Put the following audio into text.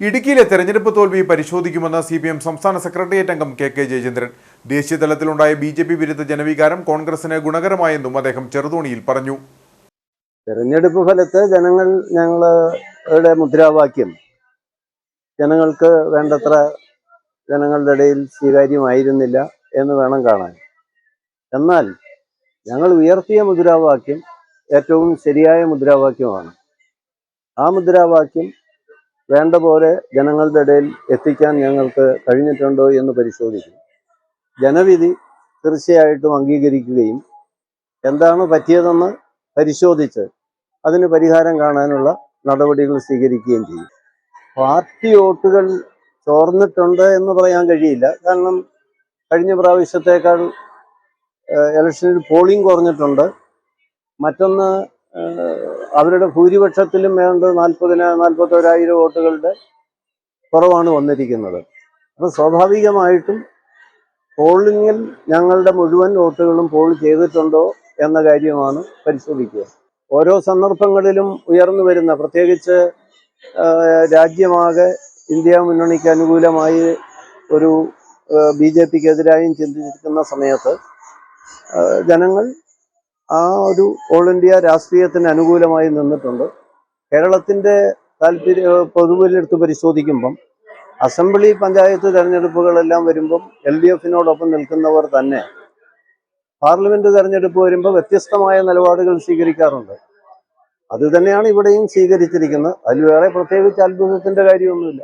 ഇടുക്കിയിലെ തെരഞ്ഞെടുപ്പ് തോൽവി പരിശോധിക്കുമെന്ന് സി പി എം സംസ്ഥാന സെക്രട്ടേറിയറ്റ് അംഗം കെ കെ ജയചന്ദ്രൻ. ദേശീയ തലത്തിലുണ്ടായ ബി ജെ പി വിരുദ്ധ ജനവികാരം കോൺഗ്രസിന് ഗുണകരമായെന്നും അദ്ദേഹം ചെറുതോണിയിൽ പറഞ്ഞു. തെരഞ്ഞെടുപ്പ് ഫലത്തെ ജനങ്ങൾ ഞങ്ങളുടെ മുദ്രാവാക്യം. ജനങ്ങൾക്ക് വേണ്ടത്ര ജനങ്ങളുടെ ഇടയിൽ സ്വീകാര്യമായിരുന്നില്ല എന്ന് വേണം കാണാൻ. എന്നാൽ ഞങ്ങൾ ഉയർത്തിയ മുദ്രാവാക്യം ഏറ്റവും ശരിയായ മുദ്രാവാക്യമാണ്. ആ മുദ്രാവാക്യം വേണ്ട പോലെ ജനങ്ങളുടെ ഇടയിൽ എത്തിക്കാൻ ഞങ്ങൾക്ക് കഴിഞ്ഞിട്ടുണ്ടോ എന്ന് പരിശോധിക്കും. ജനവിധി തീർച്ചയായിട്ടും അംഗീകരിക്കുകയും എന്താണ് പറ്റിയതെന്ന് പരിശോധിച്ച് അതിന് പരിഹാരം കാണാനുള്ള നടപടികൾ സ്വീകരിക്കുകയും ചെയ്യും. പാർട്ടി വോട്ടുകൾ ചോർന്നിട്ടുണ്ട് എന്ന് പറയാൻ കഴിയില്ല. കാരണം കഴിഞ്ഞ പ്രാവശ്യത്തേക്കാൾ ഇലക്ഷനിൽ പോളിംഗ് കുറഞ്ഞിട്ടുണ്ട്. മറ്റൊന്ന് അവരുടെ ഭൂരിപക്ഷത്തിലും ഏതാണ്ട് നാൽപ്പതിന നാൽപ്പത്തൊരായിരം വോട്ടുകളുടെ കുറവാണ് വന്നിരിക്കുന്നത്. അപ്പം സ്വാഭാവികമായിട്ടും പോളിങ്ങിൽ ഞങ്ങളുടെ മുഴുവൻ വോട്ടുകളും പോൾ ചെയ്തിട്ടുണ്ടോ എന്ന കാര്യമാണ് പരിശോധിക്കുക. ഓരോ സന്ദർഭങ്ങളിലും ഉയർന്നു വരുന്ന പ്രത്യേകിച്ച് രാജ്യമാകെ ഇന്ത്യ മുന്നണിക്ക് അനുകൂലമായി ഒരു ബി ജെ പിക്കെതിരായും ചിന്തിച്ചിരിക്കുന്ന സമയത്ത് ജനങ്ങൾ ആ ഒരു ഓൾ ഇന്ത്യ രാഷ്ട്രീയത്തിന് അനുകൂലമായി നിന്നിട്ടുണ്ട്. കേരളത്തിന്റെ താല്പര്യ പൊതുവിലെടുത്ത് പരിശോധിക്കുമ്പം അസംബ്ലി പഞ്ചായത്ത് തെരഞ്ഞെടുപ്പുകളെല്ലാം വരുമ്പം എൽ ഡി എഫിനോടൊപ്പം നിൽക്കുന്നവർ തന്നെ പാർലമെന്റ് തെരഞ്ഞെടുപ്പ് വരുമ്പോൾ വ്യത്യസ്തമായ നിലപാടുകൾ സ്വീകരിക്കാറുണ്ട്. അത് തന്നെയാണ് ഇവിടെയും സ്വീകരിച്ചിരിക്കുന്നത്. അതിൽ വേറെ പ്രത്യേകിച്ച് അത്ഭുതത്തിന്റെ കാര്യമൊന്നുമില്ല.